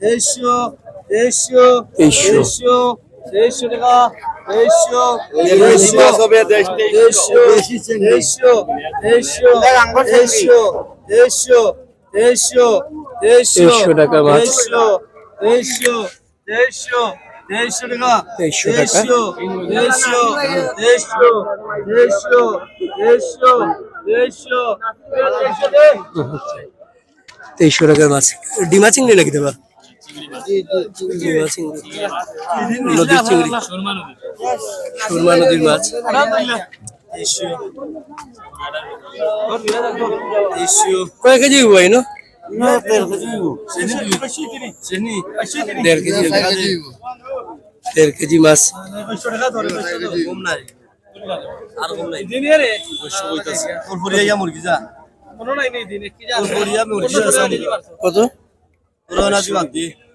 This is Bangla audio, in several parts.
তেইশশো তেইশশো তেইশশো তেইশশো টাকা তেইশশো তেইশশো তেইশশো তেইশশো তেইশশো তেইশশো তেইশশো তেইশশো টাকা। তেইশশো তেইশশো তেইশশো তেইশশো টাকা তেইশশো। তেইশশো তেইশশো তেইশশো তেইশশো তেইশশো তেইশশো তেইশশো টাকার মাছ ডিমা চিংড়ি নাকি দেবা নদীর চিংড়ি সুরমা নদীর মাছ কয় কেজি ভাই না দেড় কেজি দেড় কেজি মাছ কত?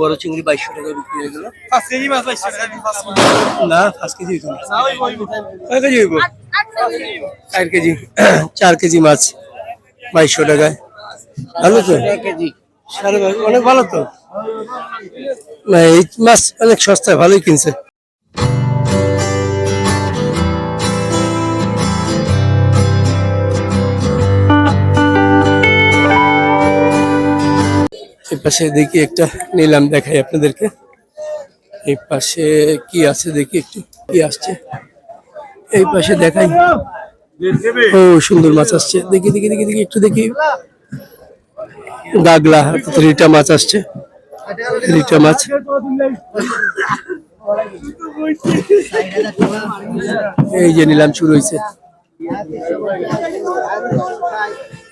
বড় চিংড়ি বাইশশো টাকা বিক্রি হয়ে গেল। না পাঁচ কেজি হইতো না। কয় কেজি হইব? চার কেজি চার কেজি মাছ বাইশশো টাকায়। ভালো তো? অনেক ভালো তো? না এই মাছ অনেক সস্তায় ভালোই কিনছে। পাশে দেখি একটা নিলাম দেখাই আপনাদেরকে। এই পাশে কি আছে দেখি একটু, কি আসছে? এই পাশে দেখাই। ও, সুন্দর মাছ আসছে। দেখি দেখি দেখি দেখি, একটু দেখি। গাগলা, রিটা মাছ আসছে। রিটা মাছ। এই যে নিলাম শুরু হয়েছে।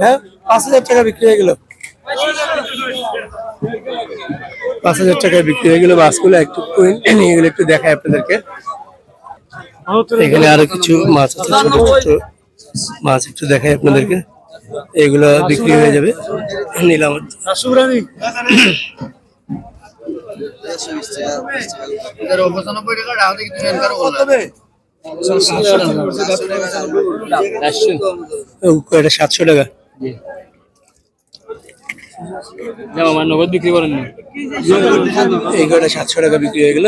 হ্যাঁ পাঁচ হাজার টাকা বিক্রি হয়ে গেল। পাঁচ হাজার টাকায় বিক্রি হয়ে গেল, মাছগুলো একটু নিয়ে গেলে একটু দেখায় আপনাদেরকে। এখানে আরও কিছু মাছ আছে, ছোট ছোট মাছ একটু দেখাই আপনাদেরকে। এগুলো বিক্রি হয়ে যাবে। নিলাম। এটা সাতশো টাকা। আমার নগদ বিক্রি করেন এই কটা সাতশো টাকা বিক্রি হয়ে গেল।